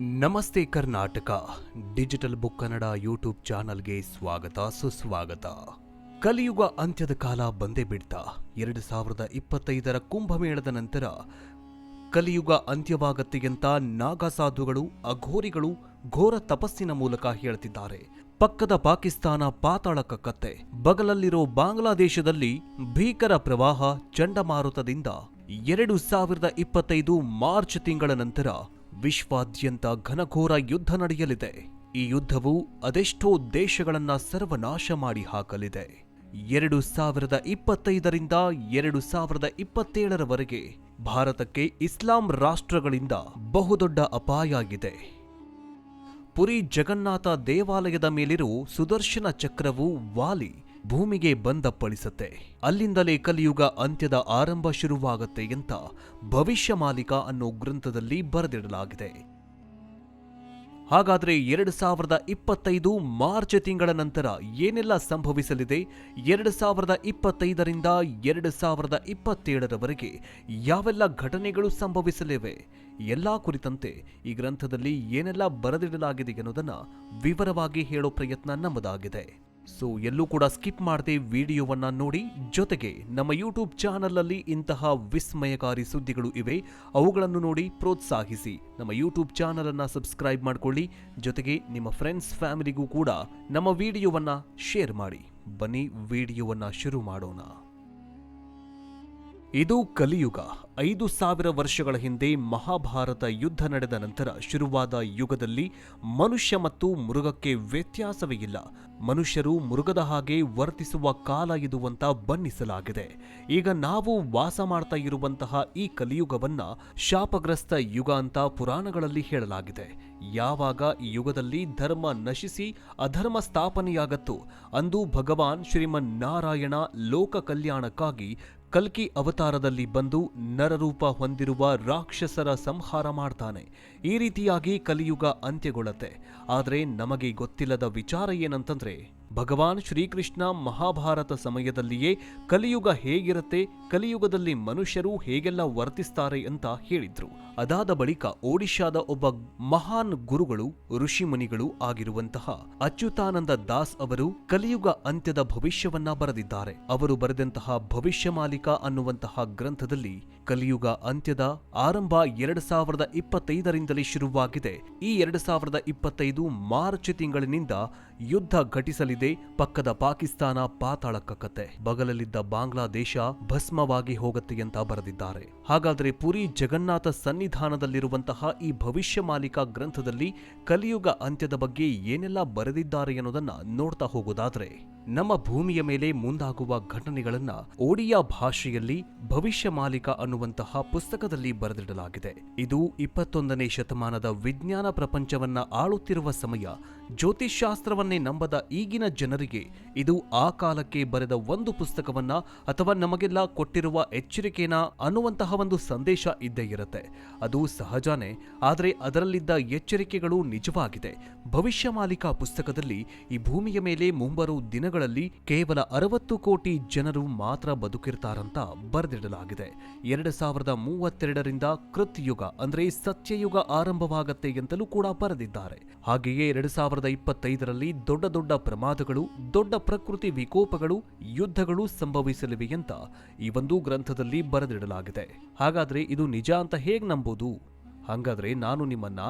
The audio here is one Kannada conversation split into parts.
ನಮಸ್ತೆ Karnataka, digital book Kannada YouTube ಚಾನಲ್ಗೆ ಸ್ವಾಗತ, ಸುಸ್ವಾಗತ. ಕಲಿಯುಗ ಅಂತ್ಯದ ಕಾಲ ಬಂದೇ ಬಿಡ್ತಾ. ಎರಡು ಸಾವಿರದ ಇಪ್ಪತ್ತೈದರ ಕುಂಭಮೇಳದ ನಂತರ ಕಲಿಯುಗ ಅಂತ್ಯವಾಗತ್ತೆ ಅಂತ ನಾಗಸಾಧುಗಳು, ಅಘೋರಿಗಳು ಘೋರ ತಪಸ್ಸಿನ ಮೂಲಕ ಹೇಳ್ತಿದ್ದಾರೆ. ಪಕ್ಕದ ಪಾಕಿಸ್ತಾನ ಪಾತಾಳ ಕಕ್ಕತ್ತೆ ಬಗಲಲ್ಲಿರೋ ಬಾಂಗ್ಲಾದೇಶದಲ್ಲಿ ಭೀಕರ ಪ್ರವಾಹ ಚಂಡಮಾರುತದಿಂದ ಎರಡು ಸಾವಿರದ ಇಪ್ಪತ್ತೈದು ಮಾರ್ಚ್ ತಿಂಗಳ ನಂತರ ವಿಶ್ವಾದ್ಯಂತ ಘನಘೋರ ಯುದ್ಧ ನಡೆಯಲಿದೆ. ಈ ಯುದ್ಧವು ಅದೆಷ್ಟೋ ದೇಶಗಳನ್ನ ಸರ್ವನಾಶ ಮಾಡಿ ಹಾಕಲಿದೆ. ಎರಡು ಸಾವಿರದ ಇಪ್ಪತ್ತೈದರಿಂದ ಎರಡು ಸಾವಿರದ ಇಪ್ಪತ್ತೇಳರವರೆಗೆ ಭಾರತಕ್ಕೆ ಇಸ್ಲಾಂ ರಾಷ್ಟ್ರಗಳಿಂದ ಬಹುದೊಡ್ಡ ಅಪಾಯ ಇದೆ ಪುರಿ ಜಗನ್ನಾಥ ದೇವಾಲಯದ ಮೇಲಿರೋ ಸುದರ್ಶನ ಚಕ್ರವು ವಾಲಿ ಭೂಮಿಗೆ ಬಂದಪ್ಪಳಿಸತ್ತೆ. ಅಲ್ಲಿಂದಲೇ ಕಲಿಯುಗ ಅಂತ್ಯದ ಆರಂಭ ಶುರುವಾಗುತ್ತೆ ಅಂತ ಭವಿಷ್ಯ ಮಾಲಿಕ ಅನ್ನೋ ಗ್ರಂಥದಲ್ಲಿ ಬರೆದಿಡಲಾಗಿದೆ. ಹಾಗಾದ್ರೆ ಎರಡು ಸಾವಿರದ ಇಪ್ಪತ್ತೈದು ಮಾರ್ಚ್ ತಿಂಗಳ ನಂತರ ಏನೆಲ್ಲ ಸಂಭವಿಸಲಿದೆ? ಎರಡು ಸಾವಿರದ ಇಪ್ಪತ್ತೈದರಿಂದ ಎರಡು ಸಾವಿರದ ಇಪ್ಪತ್ತೇಳರವರೆಗೆ ಯಾವೆಲ್ಲ ಘಟನೆಗಳು ಸಂಭವಿಸಲಿವೆ? ಎಲ್ಲ ಕುರಿತಂತೆ ಈ ಗ್ರಂಥದಲ್ಲಿ ಏನೆಲ್ಲ ಬರೆದಿಡಲಾಗಿದೆ ಎನ್ನುವುದನ್ನು ವಿವರವಾಗಿ ಹೇಳೋ ಪ್ರಯತ್ನ ನಮ್ಮದಾಗಿದೆ. ಸೊ ಎಲ್ಲೂ ಕೂಡ ಸ್ಕಿಪ್ ಮಾಡದೆ ವಿಡಿಯೋವನ್ನ ನೋಡಿ. ಜೊತೆಗೆ ನಮ್ಮ ಯೂಟ್ಯೂಬ್ ಚಾನಲ್ನಲ್ಲಿ ಇಂತಹ ವಿಸ್ಮಯಕಾರಿ ಸುದ್ದಿಗಳು ಇವೆ. ಅವುಗಳನ್ನು ನೋಡಿ ಪ್ರೋತ್ಸಾಹಿಸಿ. ನಮ್ಮ ಯೂಟ್ಯೂಬ್ ಚಾನಲ್ ಅನ್ನ ಸಬ್ಸ್ಕ್ರೈಬ್ ಮಾಡಿಕೊಳ್ಳಿ. ಜೊತೆಗೆ ನಿಮ್ಮ ಫ್ರೆಂಡ್ಸ್ ಫ್ಯಾಮಿಲಿಗೂ ಕೂಡ ನಮ್ಮ ವಿಡಿಯೋವನ್ನ ಶೇರ್ ಮಾಡಿ. ಬನ್ನಿ, ವಿಡಿಯೋವನ್ನ ಶುರು ಮಾಡೋಣ. ಇದು ಕಲಿಯುಗ. ಐದು ಸಾವಿರ ವರ್ಷಗಳ ಹಿಂದೆ ಮಹಾಭಾರತ ಯುದ್ಧ ನಡೆದ ನಂತರ ಶುರುವಾದ ಯುಗದಲ್ಲಿ ಮನುಷ್ಯ ಮತ್ತು ಮೃಗಕ್ಕೆ ವ್ಯತ್ಯಾಸವೇ ಇಲ್ಲ. ಮನುಷ್ಯರು ಮೃಗದ ಹಾಗೆ ವರ್ತಿಸುವ ಕಾಲ ಇದು ಅಂತ ಬಣ್ಣಿಸಲಾಗಿದೆ. ಈಗ ನಾವು ವಾಸ ಮಾಡ್ತಾ ಇರುವಂತಹ ಈ ಕಲಿಯುಗವನ್ನ ಶಾಪಗ್ರಸ್ತ ಯುಗ ಅಂತ ಪುರಾಣಗಳಲ್ಲಿ ಹೇಳಲಾಗಿದೆ. ಯಾವಾಗ ಈ ಯುಗದಲ್ಲಿ ಧರ್ಮ ನಶಿಸಿ ಅಧರ್ಮ ಸ್ಥಾಪನೆಯಾಗತ್ತೋ, ಅಂದು ಭಗವಾನ್ ಶ್ರೀಮನ್ನಾರಾಯಣ ಲೋಕ ಕಲ್ಯಾಣಕ್ಕಾಗಿ ಕಲ್ಕಿ ಅವತಾರದಲ್ಲಿ ಬಂದು ನರರೂಪ ಹೊಂದಿರುವ ರಾಕ್ಷಸರ ಸಂಹಾರ ಮಾಡ್ತಾನೆ. ಈ ರೀತಿಯಾಗಿ ಕಲಿಯುಗ ಅಂತ್ಯಗೊಳ್ಳುತ್ತೆ. ಆದರೆ ನಮಗೆ ಗೊತ್ತಿಲ್ಲದ ವಿಚಾರ ಏನಂತಂದ್ರೆ ಭಗವಾನ್ ಶ್ರೀಕೃಷ್ಣ ಮಹಾಭಾರತ ಸಮಯದಲ್ಲಿಯೇ ಕಲಿಯುಗ ಹೇಗಿರುತ್ತೆ, ಕಲಿಯುಗದಲ್ಲಿ ಮನುಷ್ಯರು ಹೇಗೆಲ್ಲ ವರ್ತಿಸ್ತಾರೆ ಅಂತ ಹೇಳಿದ್ರು. ಅದಾದ ಬಳಿಕ ಒಡಿಶಾದ ಒಬ್ಬ ಮಹಾನ್ ಗುರುಗಳು ಋಷಿಮುನಿಗಳು ಆಗಿರುವಂತಹ ಅಚ್ಯುತಾನಂದ ದಾಸ್ ಅವರು ಕಲಿಯುಗ ಅಂತ್ಯದ ಭವಿಷ್ಯವನ್ನ ಬರೆದಿದ್ದಾರೆ. ಅವರು ಬರೆದಂತಹ ಭವಿಷ್ಯ ಮಾಲಿಕ ಅನ್ನುವಂತಹ ಗ್ರಂಥದಲ್ಲಿ ಕಲಿಯುಗ ಅಂತ್ಯದ ಆರಂಭ ಎರಡು ಸಾವಿರದ ಇಪ್ಪತ್ತೈದರಿಂದಲೇ ಶುರುವಾಗಿದೆ. ಈ ಎರಡ್ ಸಾವಿರದ ಇಪ್ಪತ್ತೈದು ಮಾರ್ಚ್ ತಿಂಗಳಿನಿಂದ ಯುದ್ಧ ಘಟಿಸಲಿದೆ. ಪಕ್ಕದ ಪಾಕಿಸ್ತಾನ ಪಾತಾಳ ಕಕ್ಕತ್ತೆ ಬಗಲಲ್ಲಿದ್ದ ಬಾಂಗ್ಲಾದೇಶ ಭಸ್ಮವಾಗಿ ಹೋಗುತ್ತೆ ಅಂತ ಬರೆದಿದ್ದಾರೆ. ಹಾಗಾದ್ರೆ ಪುರಿ ಜಗನ್ನಾಥ ಸನ್ನಿಧಾನದಲ್ಲಿರುವಂತಹ ಈ ಭವಿಷ್ಯ ಮಾಲಿಕ ಗ್ರಂಥದಲ್ಲಿ ಕಲಿಯುಗ ಅಂತ್ಯದ ಬಗ್ಗೆ ಏನೆಲ್ಲ ಬರೆದಿದ್ದಾರೆ ಅನ್ನೋದನ್ನ ನೋಡ್ತಾ ಹೋಗೋದಾದ್ರೆ ನಮ್ಮ ಭೂಮಿಯ ಮೇಲೆ ಮುಂದಾಗುವ ಘಟನೆಗಳನ್ನ ಒಡಿಯಾ ಭಾಷೆಯಲ್ಲಿ ಭವಿಷ್ಯ ಮಾಲಿಕ ಅನ್ನುವಂತಹ ಪುಸ್ತಕದಲ್ಲಿ ಬರೆದಿಡಲಾಗಿದೆ. ಇದು ಇಪ್ಪತ್ತೊಂದನೇ ಶತಮಾನದ ವಿಜ್ಞಾನ ಪ್ರಪಂಚವನ್ನ ಆಳುತ್ತಿರುವ ಸಮಯ. ಜ್ಯೋತಿಷ್ಶಾಸ್ತ್ರವನ್ನೇ ನಂಬದ ಈಗಿನ ಜನರಿಗೆ ಇದು ಆ ಕಾಲಕ್ಕೆ ಬರೆದ ಒಂದು ಪುಸ್ತಕವನ್ನ ಅಥವಾ ನಮಗೆಲ್ಲ ಕೊಟ್ಟಿರುವ ಎಚ್ಚರಿಕೆನ ಅನ್ನುವಂತಹ ಒಂದು ಸಂದೇಶ ಇದ್ದೇ ಇರುತ್ತೆ. ಅದು ಸಹಜನೇ, ಆದರೆ ಅದರಲ್ಲಿದ್ದ ಎಚ್ಚರಿಕೆಗಳು ನಿಜವಾಗಿದೆ. ಭವಿಷ್ಯ ಮಾಲಿಕ ಪುಸ್ತಕದಲ್ಲಿ ಈ ಭೂಮಿಯ ಮೇಲೆ ಮುಂಬರುವ ದಿನಗಳಲ್ಲಿ ಕೇವಲ ಅರವತ್ತು ಕೋಟಿ ಜನರು ಮಾತ್ರ ಬದುಕಿರ್ತಾರಂತ ಬರೆದಿಡಲಾಗಿದೆ. ಎರಡು ಸಾವಿರದ ಮೂವತ್ತೆರಡರಿಂದ ಕೃತ್ಯುಗ ಅಂದ್ರೆ ಸತ್ಯಯುಗ ಆರಂಭವಾಗತ್ತೆ ಎಂತಲೂ ಕೂಡ ಬರೆದಿದ್ದಾರೆ. ಹಾಗೆಯೇ ಎರಡು ಸಾವಿರದ ಇಪ್ಪತ್ತೈದರಲ್ಲಿ ದೊಡ್ಡ ದೊಡ್ಡ ಪ್ರಮಾದಗಳು, ದೊಡ್ಡ ಪ್ರಕೃತಿ ವಿಕೋಪಗಳು, ಯುದ್ಧಗಳು ಸಂಭವಿಸಲಿವೆ ಅಂತ ಈ ಒಂದು ಗ್ರಂಥದಲ್ಲಿ ಬರೆದಿಡಲಾಗಿದೆ. ಹಾಗಾದ್ರೆ ಇದು ನಿಜ ಅಂತ ಹೇಗೆ ನಂಬೋದು? ಹಾಗಾದ್ರೆ ನಾನು ನಿಮ್ಮನ್ನ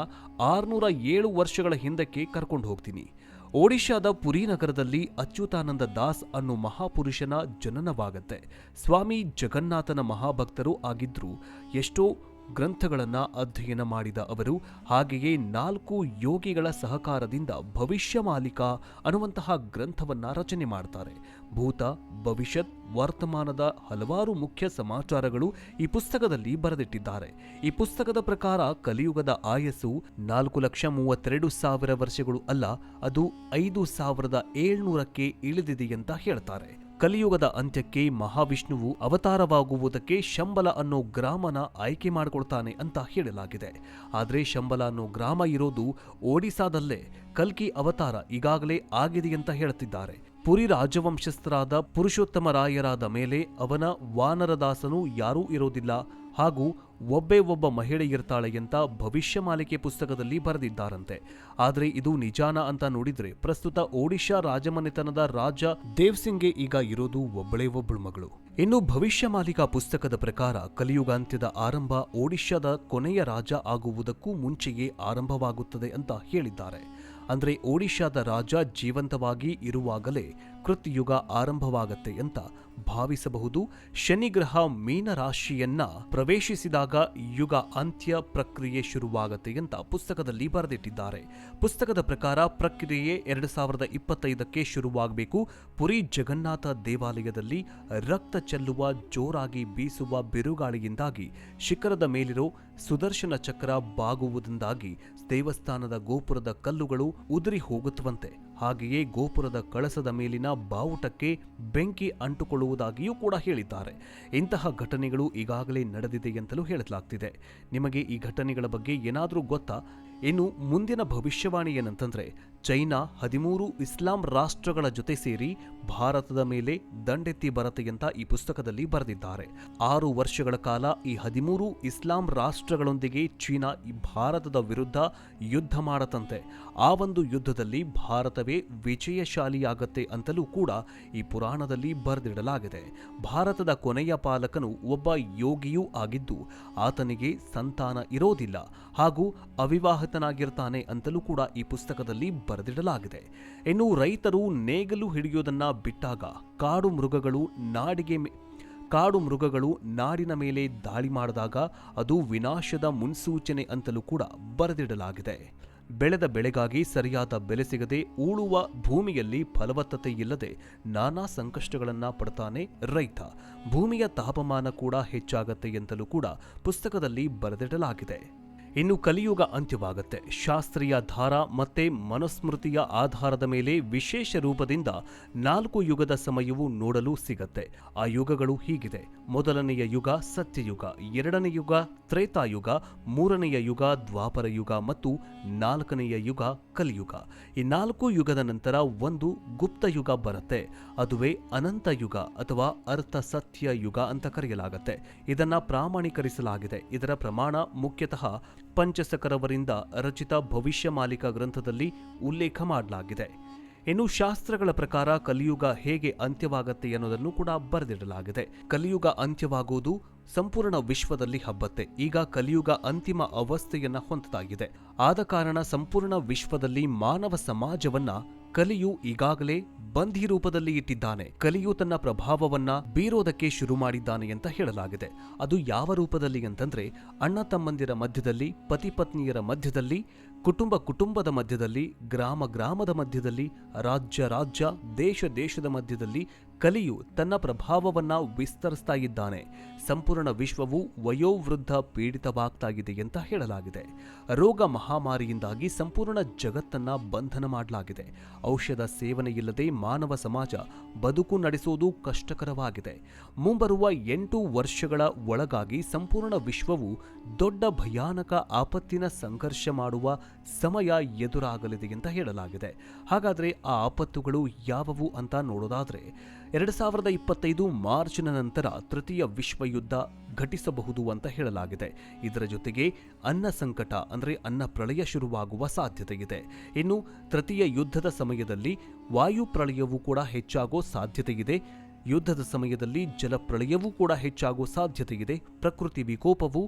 ಆರ್ನೂರ ಏಳು ವರ್ಷಗಳ ಹಿಂದಕ್ಕೆ ಕರ್ಕೊಂಡು ಹೋಗ್ತೀನಿ. ಒಡಿಶಾದ ಪುರಿ ನಗರದಲ್ಲಿ ಅಚ್ಯುತಾನಂದ ದಾಸ್ ಅನ್ನೋ ಮಹಾಪುರುಷನ ಜನನವಾಗತ್ತೆ. ಸ್ವಾಮಿ ಜಗನ್ನಾಥನ ಮಹಾಭಕ್ತರು ಆಗಿದ್ರು. ಎಷ್ಟೋ ಗ್ರಂಥಗಳನ್ನ ಅಧ್ಯಯನ ಮಾಡಿದ ಅವರು, ಹಾಗೆಯೇ ನಾಲ್ಕು ಯೋಗಿಗಳ ಸಹಕಾರದಿಂದ ಭವಿಷ್ಯ ಮಾಲಿಕ ಅನ್ನುವಂತಹ ಗ್ರಂಥವನ್ನ ರಚನೆ ಮಾಡ್ತಾರೆ. ಭೂತ, ಭವಿಷ್ಯತ್, ವರ್ತಮಾನದ ಹಲವಾರು ಮುಖ್ಯ ಸಮಾಚಾರಗಳು ಈ ಪುಸ್ತಕದಲ್ಲಿ ಬರೆದಿಟ್ಟಿದ್ದಾರೆ. ಈ ಪುಸ್ತಕದ ಪ್ರಕಾರ ಕಲಿಯುಗದ ಆಯಸ್ಸು ನಾಲ್ಕು ಲಕ್ಷ ಮೂವತ್ತೆರಡು ಸಾವಿರ ವರ್ಷಗಳು ಅಲ್ಲ, ಅದು ಐದು ಸಾವಿರದ ಏಳ್ನೂರಕ್ಕೆ ಇಳಿದಿದೆ ಅಂತ ಹೇಳ್ತಾರೆ. ಕಲಿಯುಗದ ಅಂತ್ಯಕ್ಕೆ ಮಹಾವಿಷ್ಣುವು ಅವತಾರವಾಗುವುದಕ್ಕೆ ಶಂಬಲ ಅನ್ನೋ ಗ್ರಾಮನ ಆಯ್ಕೆ ಮಾಡಿಕೊಳ್ತಾನೆ ಅಂತ ಹೇಳಲಾಗಿದೆ. ಆದರೆ ಶಂಬಲ ಅನ್ನೋ ಗ್ರಾಮ ಇರೋದು ಒಡಿಸಾದಲ್ಲೇ ಕಲ್ಕಿ ಅವತಾರ ಈಗಾಗಲೇ ಆಗಿದೆ ಅಂತ ಹೇಳುತ್ತಿದ್ದಾರೆ ಪುರಿ ರಾಜವಂಶಸ್ಥರಾದ ಪುರುಷೋತ್ತಮ ರಾಯರಾದ ಮೇಲೆ ಅವನ ವಾನರದಾಸನು ಯಾರೂ ಇರೋದಿಲ್ಲ. ಹಾಗೂ ಒಬ್ಬೇ ಒಬ್ಬ ಮಹಿಳೆ ಇರ್ತಾಳೆ ಅಂತ ಭವಿಷ್ಯ ಮಾಲಿಕೆ ಪುಸ್ತಕದಲ್ಲಿ ಬರೆದಿದ್ದಾರಂತೆ. ಆದರೆ ಇದು ನಿಜಾನ ಅಂತ ನೋಡಿದ್ರೆ ಪ್ರಸ್ತುತ ಒಡಿಶಾ ರಾಜಮನೆತನದ ರಾಜ ದೇವ್ ಸಿಂಗ್ಗೆ ಈಗ ಇರೋದು ಒಬ್ಬಳೇ ಒಬ್ಬಳು ಮಗಳು. ಇನ್ನು ಭವಿಷ್ಯ ಮಾಲಿಕಾ ಪುಸ್ತಕದ ಪ್ರಕಾರ ಕಲಿಯುಗಾಂತ್ಯದ ಆರಂಭ ಒಡಿಶಾದ ಕೊನೆಯ ರಾಜ ಆಗುವುದಕ್ಕೂ ಮುಂಚೆಯೇ ಆರಂಭವಾಗುತ್ತದೆ ಅಂತ ಹೇಳಿದ್ದಾರೆ. ಅಂದ್ರೆ ಒಡಿಶಾದ ರಾಜ ಜೀವಂತವಾಗಿ ಇರುವಾಗಲೇ ಕೃತ್ಯುಗ ಆರಂಭವಾಗತ್ತೆ ಅಂತ ಭಾವಿಸಬಹುದು. ಶನಿಗ್ರಹ ಮೀನರಾಶಿಯನ್ನ ಪ್ರವೇಶಿಸಿದಾಗ ಯುಗ ಅಂತ್ಯ ಪ್ರಕ್ರಿಯೆ ಶುರುವಾಗತ್ತೆ ಅಂತ ಪುಸ್ತಕದಲ್ಲಿ ಬರೆದಿಟ್ಟಿದ್ದಾರೆ. ಪುಸ್ತಕದ ಪ್ರಕಾರ ಪ್ರಕ್ರಿಯೆ ಎರಡು ಸಾವಿರದ ಇಪ್ಪತ್ತೈದಕ್ಕೆ ಶುರುವಾಗಬೇಕು. ಪುರಿ ಜಗನ್ನಾಥ ದೇವಾಲಯದಲ್ಲಿ ರಕ್ತ ಚೆಲ್ಲುವ, ಜೋರಾಗಿ ಬೀಸುವ ಬಿರುಗಾಳಿಯಿಂದಾಗಿ ಶಿಖರದ ಮೇಲಿರೋ ಸುದರ್ಶನ ಚಕ್ರ ಬಾಗುವುದರಿಂದಾಗಿ ದೇವಸ್ಥಾನದ ಗೋಪುರದ ಕಲ್ಲುಗಳು ಉದುರಿ ಹೋಗುತ್ತವಂತೆ. ಹಾಗೆಯೇ ಗೋಪುರದ ಕಳಸದ ಮೇಲಿನ ಬಾವುಟಕ್ಕೆ ಬೆಂಕಿ ಅಂಟುಕೊಳ್ಳುವುದಾಗಿಯೂ ಕೂಡ ಹೇಳಿದ್ದಾರೆ. ಇಂತಹ ಘಟನೆಗಳು ಈಗಾಗಲೇ ನಡೆದಿದೆ ಅಂತಲೂ ಹೇಳಲಾಗ್ತಿದೆ. ನಿಮಗೆ ಈ ಘಟನೆಗಳ ಬಗ್ಗೆ ಏನಾದರೂ ಗೊತ್ತಾ? ಇನ್ನು ಮುಂದಿನ ಭವಿಷ್ಯವಾಣಿ ಏನಂತಂದ್ರೆ ಚೈನಾ ಹದಿಮೂರು ಇಸ್ಲಾಂ ರಾಷ್ಟ್ರಗಳ ಜೊತೆ ಸೇರಿ ಭಾರತದ ಮೇಲೆ ದಂಡೆತ್ತಿ ಬರತ್ತೆ ಅಂತ ಈ ಪುಸ್ತಕದಲ್ಲಿ ಬರೆದಿದ್ದಾರೆ. ಆರು ವರ್ಷಗಳ ಕಾಲ ಈ ಹದಿಮೂರು ಇಸ್ಲಾಂ ರಾಷ್ಟ್ರಗಳೊಂದಿಗೆ ಚೀನಾ ಈ ಭಾರತದ ವಿರುದ್ಧ ಯುದ್ಧ ಮಾಡತಂತೆ ಆ ಒಂದು ಯುದ್ಧದಲ್ಲಿ ಭಾರತವೇ ವಿಜಯಶಾಲಿಯಾಗತ್ತೆ ಅಂತಲೂ ಕೂಡ ಈ ಪುರಾಣದಲ್ಲಿ ಬರೆದಿಡಲಾಗಿದೆ. ಭಾರತದ ಕೊನೆಯ ಪಾಲಕನು ಒಬ್ಬ ಯೋಗಿಯೂ ಆಗಿದ್ದು, ಆತನಿಗೆ ಸಂತಾನ ಇರೋದಿಲ್ಲ ಹಾಗೂ ಅವಿವಾಹಿತನಾಗಿರ್ತಾನೆ ಅಂತಲೂ ಕೂಡ ಈ ಪುಸ್ತಕದಲ್ಲಿ ಬರೆದಿಡಲಾಗಿದೆ. ಇನ್ನು ರೈತರು ನೇಗಲು ಹಿಡಿಯೋದನ್ನ ಬಿಟ್ಟಾಗ ಕಾಡು ಮೃಗಗಳು ನಾಡಿಗೆ ಕಾಡು ಮೃಗಗಳು ನಾಡಿನ ಮೇಲೆ ದಾಳಿ ಮಾಡಿದಾಗ ಅದು ವಿನಾಶದ ಮುನ್ಸೂಚನೆ ಅಂತಲೂ ಕೂಡ ಬರೆದಿಡಲಾಗಿದೆ. ಬೆಳೆದ ಬೆಳೆಗಾಗಿ ಸರಿಯಾದ ಬೆಲೆ ಸಿಗದೆ ಉಳುವ ಭೂಮಿಯಲ್ಲಿ ಫಲವತ್ತತೆ ಇಲ್ಲದೆ ನಾನಾ ಸಂಕಷ್ಟಗಳನ್ನ ಪಡ್ತಾನೆ ರೈತ. ಭೂಮಿಯ ತಾಪಮಾನ ಕೂಡ ಹೆಚ್ಚಾಗತ್ತೆ ಎಂತಲೂ ಕೂಡ ಪುಸ್ತಕದಲ್ಲಿ ಬರೆದಿಡಲಾಗಿದೆ. ಇನ್ನು ಕಲಿಯುಗ ಅಂತ್ಯವಾಗುತ್ತೆ. ಶಾಸ್ತ್ರೀಯ ಧಾರ ಮತ್ತೆ ಮನುಸ್ಮೃತಿಯ ಆಧಾರದ ಮೇಲೆ ವಿಶೇಷ ರೂಪದಿಂದ ನಾಲ್ಕು ಯುಗದ ಸಮಯವು ನೋಡಲು ಸಿಗತ್ತೆ. ಆ ಯುಗಗಳು ಹೀಗಿದೆ. ಮೊದಲನೆಯ ಯುಗ ಸತ್ಯಯುಗ, ಎರಡನೇ ಯುಗ ತ್ರೇತಾಯುಗ, ಮೂರನೆಯ ಯುಗ ದ್ವಾಪರ ಯುಗ ಮತ್ತು ನಾಲ್ಕನೆಯ ಯುಗ ಕಲಿಯುಗ. ಈ ನಾಲ್ಕು ಯುಗದ ನಂತರ ಒಂದು ಗುಪ್ತ ಯುಗ ಬರುತ್ತೆ. ಅದುವೇ ಅನಂತ ಯುಗ ಅಥವಾ ಅರ್ಥ ಸತ್ಯ ಯುಗ ಅಂತ ಕರೆಯಲಾಗುತ್ತೆ. ಇದನ್ನ ಪ್ರಾಮಾಣೀಕರಿಸಲಾಗಿದೆ. ಇದರ ಪ್ರಮಾಣ ಮುಖ್ಯತಃ ಪಂಚಸಕರವರಿಂದ ರಚಿತ ಭವಿಷ್ಯ ಮಾಲಿಕಾ ಗ್ರಂಥದಲ್ಲಿ ಉಲ್ಲೇಖ ಮಾಡಲಾಗಿದೆ. ಇನ್ನು ಶಾಸ್ತ್ರಗಳ ಪ್ರಕಾರ ಕಲಿಯುಗ ಹೇಗೆ ಅಂತ್ಯವಾಗತ್ತೆ ಅನ್ನೋದನ್ನು ಕೂಡ ಬರೆದಿಡಲಾಗಿದೆ. ಕಲಿಯುಗ ಅಂತ್ಯವಾಗುವುದು ಸಂಪೂರ್ಣ ವಿಶ್ವದಲ್ಲಿ ಹಬ್ಬತ್ತೆ. ಈಗ ಕಲಿಯುಗ ಅಂತಿಮ ಅವಸ್ಥೆಯನ್ನ ಹೊಂದದಾಗಿದೆ ಆದ ಕಾರಣ ಸಂಪೂರ್ಣ ವಿಶ್ವದಲ್ಲಿ ಮಾನವ ಸಮಾಜವನ್ನ ಕಲಿಯು ಈಗಾಗಲೇ ಬಂಧಿ ರೂಪದಲ್ಲಿ ಇಟ್ಟಿದ್ದಾನೆ. ಕಲಿಯು ತನ್ನ ಪ್ರಭಾವವನ್ನ ಬೀರೋದಕ್ಕೆ ಶುರು ಮಾಡಿದ್ದಾನೆ ಅಂತ ಹೇಳಲಾಗಿದೆ. ಅದು ಯಾವ ರೂಪದಲ್ಲಿ ಅಂತಂದ್ರೆ, ಅಣ್ಣ ತಮ್ಮಂದಿರ ಮಧ್ಯದಲ್ಲಿ, ಪತಿ ಪತ್ನಿಯರ ಮಧ್ಯದಲ್ಲಿ, ಕುಟುಂಬ ಕುಟುಂಬದ ಮಧ್ಯದಲ್ಲಿ, ಗ್ರಾಮ ಗ್ರಾಮದ ಮಧ್ಯದಲ್ಲಿ, ರಾಜ್ಯ ರಾಜ್ಯ, ದೇಶ ದೇಶದ ಮಧ್ಯದಲ್ಲಿ ಕಲಿಯು ತನ್ನ ಪ್ರಭಾವವನ್ನ ವಿಸ್ತರಿಸ್ತಾ ಇದ್ದಾನೆ. ಸಂಪೂರ್ಣ ವಿಶ್ವವು ವಯೋವೃದ್ಧ ಪೀಡಿತವಾಗ್ತಾಗಿದೆ ಅಂತ ಹೇಳಲಾಗಿದೆ. ರೋಗ ಮಹಾಮಾರಿಯಿಂದಾಗಿ ಸಂಪೂರ್ಣ ಜಗತ್ತನ್ನ ಬಂಧನ ಮಾಡಲಾಗಿದೆ. ಔಷಧ ಸೇವನೆ ಇಲ್ಲದೆ ಮಾನವ ಸಮಾಜ ಬದುಕು ನಡೆಸುವುದು ಕಷ್ಟಕರವಾಗಿದೆ. ಮುಂಬರುವ ಎಂಟು ವರ್ಷಗಳ ಒಳಗಾಗಿ ಸಂಪೂರ್ಣ ವಿಶ್ವವು ದೊಡ್ಡ ಭಯಾನಕ ಆಪತ್ತಿನ ಸಂಘರ್ಷ ಮಾಡುವ ಸಮಯ ಎದುರಾಗಲಿದೆ ಅಂತ ಹೇಳಲಾಗಿದೆ. ಹಾಗಾದ್ರೆ ಆ ಆಪತ್ತುಗಳು ಯಾವುವು ಅಂತ ನೋಡೋದಾದ್ರೆ, ಎರಡು ಸಾವಿರದ ಇಪ್ಪತ್ತೈದು ಮಾರ್ಚ್ನ ನಂತರ ತೃತೀಯ ವಿಶ್ವ ಯುದ್ಧ ಘಟಿಸಬಹುದು ಅಂತ ಹೇಳಲಾಗಿದೆ. ಇದರ ಜೊತೆಗೆ ಅನ್ನ ಸಂಕಟ ಅಂದರೆ ಅನ್ನ ಪ್ರಳಯ ಶುರುವಾಗುವ ಸಾಧ್ಯತೆ ಇದೆ ಇನ್ನು ತೃತೀಯ ಯುದ್ಧದ ಸಮಯದಲ್ಲಿ ವಾಯು ಪ್ರಳಯವೂ ಕೂಡ ಹೆಚ್ಚಾಗೋ ಸಾಧ್ಯತೆ ಇದೆ ಯುದ್ಧದ ಸಮಯದಲ್ಲಿ ಜಲಪ್ರಳಯವೂ ಕೂಡ ಹೆಚ್ಚಾಗುವ ಸಾಧ್ಯತೆ ಇದೆ ಪ್ರಕೃತಿ ವಿಕೋಪವು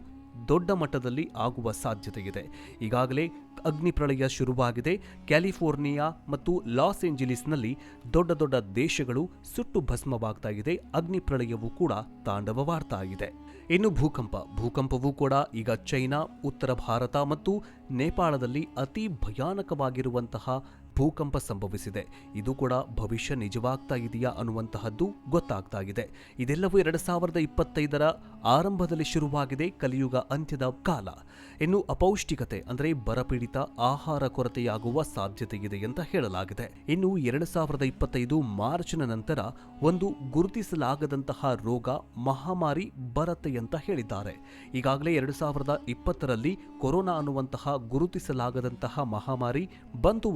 ದೊಡ್ಡ ಮಟ್ಟದಲ್ಲಿ ಆಗುವ ಸಾಧ್ಯತೆ ಇದೆ ಈಗಾಗಲೇ ಅಗ್ನಿಪ್ರಳಯ ಶುರುವಾಗಿದೆ. ಕ್ಯಾಲಿಫೋರ್ನಿಯಾ ಮತ್ತು ಲಾಸ್ ಏಂಜಲೀಸ್ನಲ್ಲಿ ದೊಡ್ಡ ದೊಡ್ಡ ದೇಶಗಳು ಸುಟ್ಟು ಭಸ್ಮವಾಗ್ತಾ ಇದೆ. ಅಗ್ನಿ ಪ್ರಳಯವೂ ಕೂಡ ತಾಂಡವವಾಡ್ತಾ ಇದೆ ಇನ್ನು ಭೂಕಂಪ, ಭೂಕಂಪವೂ ಕೂಡ ಈಗ ಚೈನಾ, ಉತ್ತರ ಭಾರತ ಮತ್ತು ನೇಪಾಳದಲ್ಲಿ ಅತಿ ಭಯಾನಕವಾಗಿರುವಂತಹ ಭೂಕಂಪ ಸಂಭವಿಸಿದೆ. ಇದು ಕೂಡ ಭವಿಷ್ಯ ನಿಜವಾಗ್ತಾ ಇದೆಯಾ ಅನ್ನುವಂತಹದ್ದು ಗೊತ್ತಾಗ್ತಾ ಇದೆ ಇದೆಲ್ಲವೂ ಎರಡು ಸಾವಿರದ ಇಪ್ಪತ್ತೈದರ ಆರಂಭದಲ್ಲಿ ಶುರುವಾಗಿದೆ ಕಲಿಯುಗ ಅಂತ್ಯದ ಕಾಲ. ಇನ್ನು ಅಪೌಷ್ಟಿಕತೆ ಅಂದರೆ ಬರಪೀಡಿತ ಆಹಾರ ಕೊರತೆಯಾಗುವ ಸಾಧ್ಯತೆ ಇದೆ ಅಂತ ಹೇಳಲಾಗಿದೆ. ಇನ್ನು ಎರಡು ಸಾವಿರದ ಇಪ್ಪತ್ತೈದು ಮಾರ್ಚ್ನ ನಂತರ ಒಂದು ಗುರುತಿಸಲಾಗದಂತಹ ರೋಗ ಮಹಾಮಾರಿ ಬರತ್ತೆ ಅಂತ ಹೇಳಿದ್ದಾರೆ. ಈಗಾಗಲೇ ಎರಡು ಸಾವಿರದ ಇಪ್ಪತ್ತರಲ್ಲಿ ಕೊರೋನಾ ಅನ್ನುವಂತಹ ಗುರುತಿಸಲಾಗದಂತಹ ಮಹಾಮಾರಿ ಬಂದು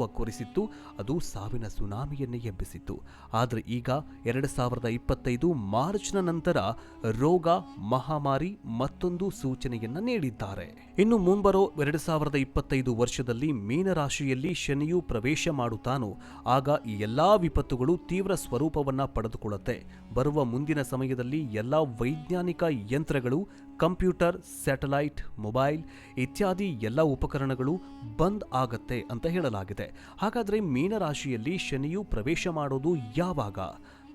ಬಂದಿತ್ತು ಅದು ಸಾವಿನ ಸುನಾಮಿಯನ್ನೇ ಎಬ್ಬಿಸಿತ್ತು. ಆದರೆ ಈಗ ಎರಡು ಸಾವಿರದ ಇಪ್ಪತ್ತೈದು ಮಾರ್ಚ್ನ ನಂತರ ರೋಗ, ಮಹಾಮಾರಿ ಮತ್ತೊಂದು ಸೂಚನೆಯನ್ನ ನೀಡಿದ್ದಾರೆ. ಇನ್ನು ಮುಂಬರೋ ಎರಡು ಸಾವಿರದ ಇಪ್ಪತ್ತೈದು ವರ್ಷದಲ್ಲಿ ಮೀನರಾಶಿಯಲ್ಲಿ ಶನಿಯು ಪ್ರವೇಶ ಮಾಡುತ್ತಾನೋ, ಆಗ ಈ ಎಲ್ಲಾ ವಿಪತ್ತುಗಳು ತೀವ್ರ ಸ್ವರೂಪವನ್ನ ಪಡೆದುಕೊಳ್ಳುತ್ತೆ. ಬರುವ ಮುಂದಿನ ಸಮಯದಲ್ಲಿ ಎಲ್ಲ ವೈಜ್ಞಾನಿಕ ಯಂತ್ರಗಳು ಕಂಪ್ಯೂಟರ್, ಸ್ಯಾಟಲೈಟ್, ಮೊಬೈಲ್ ಇತ್ಯಾದಿ ಎಲ್ಲ ಉಪಕರಣಗಳು ಬಂದ್ ಆಗತ್ತೆ ಅಂತ ಹೇಳಲಾಗಿದೆ. ಹಾಗಾದರೆ ಮೀನರಾಶಿಯಲ್ಲಿ ಶನಿಯು ಪ್ರವೇಶ ಮಾಡೋದು ಯಾವಾಗ?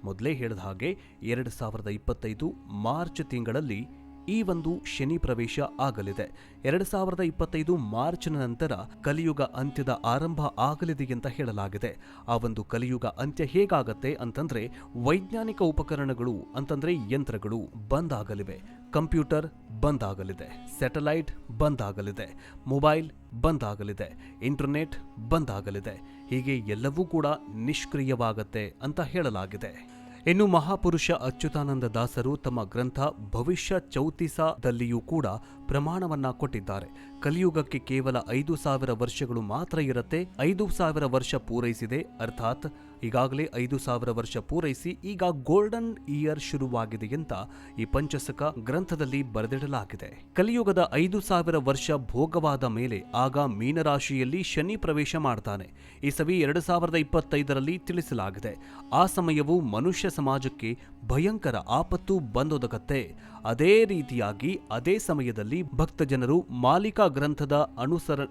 ಮೊದಲೇ ಹೇಳಿದ ಹಾಗೆ, ಎರಡು ಸಾವಿರದ ಇಪ್ಪತ್ತೈದು ಮಾರ್ಚ್ ತಿಂಗಳಲ್ಲಿ ಈ ಒಂದು ಶನಿ ಪ್ರವೇಶ ಆಗಲಿದೆ. ಎರಡು ಸಾವಿರದ ಇಪ್ಪತ್ತೈದು ಮಾರ್ಚ್ನ ನಂತರ ಕಲಿಯುಗ ಅಂತ್ಯದ ಆರಂಭ ಆಗಲಿದೆ ಅಂತ ಹೇಳಲಾಗಿದೆ. ಆ ಒಂದು ಕಲಿಯುಗ ಅಂತ್ಯ ಹೇಗಾಗತ್ತೆ ಅಂತಂದ್ರೆ ವೈಜ್ಞಾನಿಕ ಉಪಕರಣಗಳು ಅಂತಂದ್ರೆ ಯಂತ್ರಗಳು ಬಂದ್ ಆಗಲಿವೆ ಕಂಪ್ಯೂಟರ್ ಬಂದ್ ಆಗಲಿದೆ ಸ್ಯಾಟಲೈಟ್ ಬಂದ್ ಆಗಲಿದೆ ಮೊಬೈಲ್ ಬಂದ್ ಆಗಲಿದೆ ಇಂಟರ್ನೆಟ್ ಬಂದ್ ಆಗಲಿದೆ ಹೀಗೆ ಎಲ್ಲವೂ ಕೂಡ ನಿಷ್ಕ್ರಿಯವಾಗತ್ತೆ ಅಂತ ಹೇಳಲಾಗಿದೆ. ಇನ್ನು ಮಹಾಪುರುಷ ಅಚ್ಯುತಾನಂದ ದಾಸರು ತಮ್ಮ ಗ್ರಂಥ ಭವಿಷ್ಯ ಚೌತಿಸದಲ್ಲಿಯೂ ಕೂಡ ಪ್ರಮಾಣವನ್ನ ಕೊಟ್ಟಿದ್ದಾರೆ. ಕಲಿಯುಗಕ್ಕೆ ಕೇವಲ ಐದು ಸಾವಿರ ವರ್ಷಗಳು ಮಾತ್ರ ಇರುತ್ತೆ, ಐದು ಸಾವಿರ ವರ್ಷ ಪೂರೈಸಿದೆ, ಅರ್ಥಾತ್ ಈಗಾಗಲೇ ಐದು ಸಾವಿರ ವರ್ಷ ಪೂರೈಸಿ ಈಗ ಗೋಲ್ಡನ್ ಇಯರ್ ಶುರುವಾಗಿದೆ ಅಂತ ಈ ಪಂಚಸಕ ಗ್ರಂಥದಲ್ಲಿ ಬರೆದಿಡಲಾಗಿದೆ. ಕಲಿಯುಗದ ಐದು ಸಾವಿರ ವರ್ಷ ಭೋಗವಾದ ಮೇಲೆ ಆಗ ಮೀನರಾಶಿಯಲ್ಲಿ ಶನಿ ಪ್ರವೇಶ ಮಾಡ್ತಾನೆ. ಈ ಸವಿ ಎರಡು ಸಾವಿರದ ಇಪ್ಪತ್ತೈದರಲ್ಲಿ ತಿಳಿಸಲಾಗಿದೆ. ಆ ಸಮಯವು ಮನುಷ್ಯ ಸಮಾಜಕ್ಕೆ ಭಯಂಕರ ಆಪತ್ತು ಬಂದೊದಗತ್ತೆ. ಅದೇ ರೀತಿಯಾಗಿ ಅದೇ ಸಮಯದಲ್ಲಿ ಭಕ್ತ ಜನರು ಮಾಲಿಕಾ ಗ್ರಂಥದ ಅನುಸರ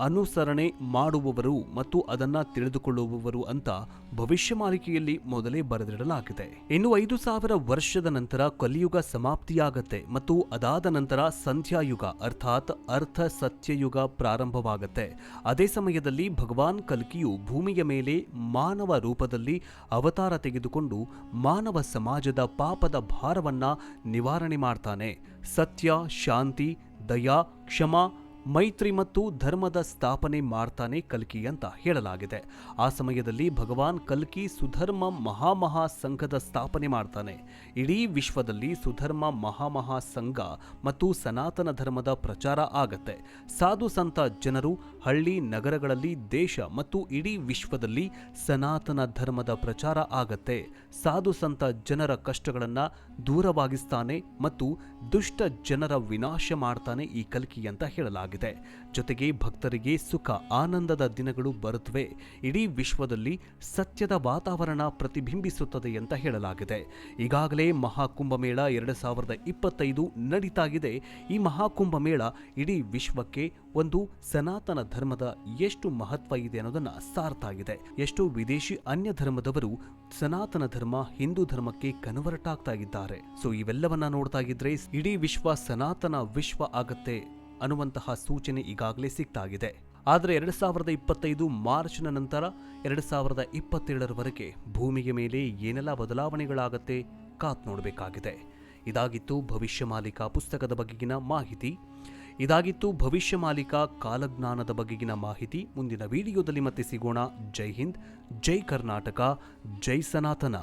ಅನುಸರಣೆ ಮಾಡುವವರು ಮತ್ತು ಅದನ್ನ ತಿಳಿದುಕೊಳ್ಳುವವರು ಅಂತ ಭವಿಷ್ಯ ಮಾಲಿಕೆಯಲ್ಲಿ ಮೊದಲೇ ಬರೆದಿಡಲಾಗಿದೆ. ಇನ್ನು ಐದು ಸಾವಿರ ವರ್ಷದ ನಂತರ ಕಲಿಯುಗ ಸಮಾಪ್ತಿಯಾಗತ್ತೆ ಮತ್ತು ಅದಾದ ನಂತರ ಸಂಧ್ಯಾಯುಗ ಅರ್ಥಾತ್ ಅರ್ಥ ಸತ್ಯಯುಗ ಪ್ರಾರಂಭವಾಗತ್ತೆ. ಅದೇ ಸಮಯದಲ್ಲಿ ಭಗವಾನ್ ಕಲ್ಕಿಯು ಭೂಮಿಯ ಮೇಲೆ ಮಾನವ ರೂಪದಲ್ಲಿ ಅವತಾರ ತೆಗೆದುಕೊಂಡು ಮಾನವ ಸಮಾಜದ ಪಾಪದ ಭಾರವನ್ನ ನಿವಾರಣೆ ಮಾಡ್ತಾನೆ. ಸತ್ಯ, ಶಾಂತಿ, ದಯಾ, ಕ್ಷಮಾ ಮೈತ್ರಿ ಮತ್ತು ಧರ್ಮದ ಸ್ಥಾಪನೆ ಮಾಡ್ತಾನೆ ಕಲ್ಕಿ ಅಂತ ಹೇಳಲಾಗಿದೆ. ಆ ಸಮಯದಲ್ಲಿ ಭಗವಾನ್ ಕಲ್ಕಿ ಸುಧರ್ಮ ಮಹಾಮಹಾ ಸಂಘದ ಸ್ಥಾಪನೆ ಮಾಡ್ತಾನೆ. ಇಡೀ ವಿಶ್ವದಲ್ಲಿ ಸುಧರ್ಮ ಮಹಾಮಹಾ ಸಂಘ ಮತ್ತು ಸನಾತನ ಧರ್ಮದ ಪ್ರಚಾರ ಆಗತ್ತೆ. ಸಾಧು ಸಂತ ಜನರು ಹಳ್ಳಿ ನಗರಗಳಲ್ಲಿ ದೇಶ ಮತ್ತು ಇಡೀ ವಿಶ್ವದಲ್ಲಿ ಸನಾತನ ಧರ್ಮದ ಪ್ರಚಾರ ಆಗತ್ತೆ. ಸಾಧು ಸಂತ ಜನರ ಕಷ್ಟಗಳನ್ನ ದೂರವಾಗಿಸ್ತಾನೆ ಮತ್ತು ದುಷ್ಟ ಜನರ ವಿನಾಶ ಮಾಡ್ತಾನೆ ಈ ಕಲ್ಕಿ ಅಂತ ಹೇಳಲಾಗಿದೆ. ಜೊತೆಗೆ ಭಕ್ತರಿಗೆ ಸುಖ, ಆನಂದದ ದಿನಗಳು ಬರುತ್ತವೆ. ಇಡೀ ವಿಶ್ವದಲ್ಲಿ ಸತ್ಯದ ವಾತಾವರಣ ಪ್ರತಿಬಿಂಬಿಸುತ್ತದೆ ಅಂತ ಹೇಳಲಾಗಿದೆ. ಈಗಾಗಲೇ ಮಹಾಕುಂಭಮೇಳ ಎರಡು ಸಾವಿರದ ಇಪ್ಪತ್ತೈದು ನಡೀತಾ ಇದೆ ಈ ಮಹಾಕುಂಭಮೇಳ ಇಡೀ ವಿಶ್ವಕ್ಕೆ ಒಂದು ಸನಾತನ ಧರ್ಮದ ಎಷ್ಟು ಮಹತ್ವ ಇದೆ ಅನ್ನೋದನ್ನ ಸಾರ್ತಾ ಇದೆ ಎಷ್ಟು ವಿದೇಶಿ ಅನ್ಯ ಧರ್ಮದವರು ಸನಾತನ ಧರ್ಮ, ಹಿಂದೂ ಧರ್ಮಕ್ಕೆ ಕನ್ವರ್ಟ್ ಆಗ್ತಾ ಇದ್ದಾರೆ. ಸೊ, ಇವೆಲ್ಲವನ್ನ ನೋಡ್ತಾ ಇದ್ರೆ ಇಡೀ ವಿಶ್ವ ಸನಾತನ ವಿಶ್ವ ಆಗತ್ತೆ. ಅನ್ನುವಂತಹ ಸೂಚನೆ ಈಗಾಗಲೇ ಸಿಕ್ತಾಗಿದೆ ಆದರೆ ಎರಡು ಸಾವಿರದ ಇಪ್ಪತ್ತೈದು ಮಾರ್ಚ್ನ ನಂತರ ಎರಡು ಸಾವಿರದ ಇಪ್ಪತ್ತೇಳರವರೆಗೆ ಭೂಮಿಯ ಮೇಲೆ ಏನೆಲ್ಲ ಬದಲಾವಣೆಗಳಾಗತ್ತೆ ಕಾತ್ ನೋಡಬೇಕಾಗಿದೆ. ಇದಾಗಿತ್ತು ಭವಿಷ್ಯ ಮಾಲೀಕ ಪುಸ್ತಕದ ಬಗೆಗಿನ ಮಾಹಿತಿ. ಇದಾಗಿತ್ತು ಭವಿಷ್ಯ ಮಾಲಿಕ ಕಾಲಜ್ಞಾನದ ಬಗೆಗಿನ ಮಾಹಿತಿ. ಮುಂದಿನ ವಿಡಿಯೋದಲ್ಲಿ ಮತ್ತೆ ಸಿಗೋಣ. ಜೈ ಹಿಂದ್, ಜೈ ಕರ್ನಾಟಕ, ಜೈ ಸನಾತನ.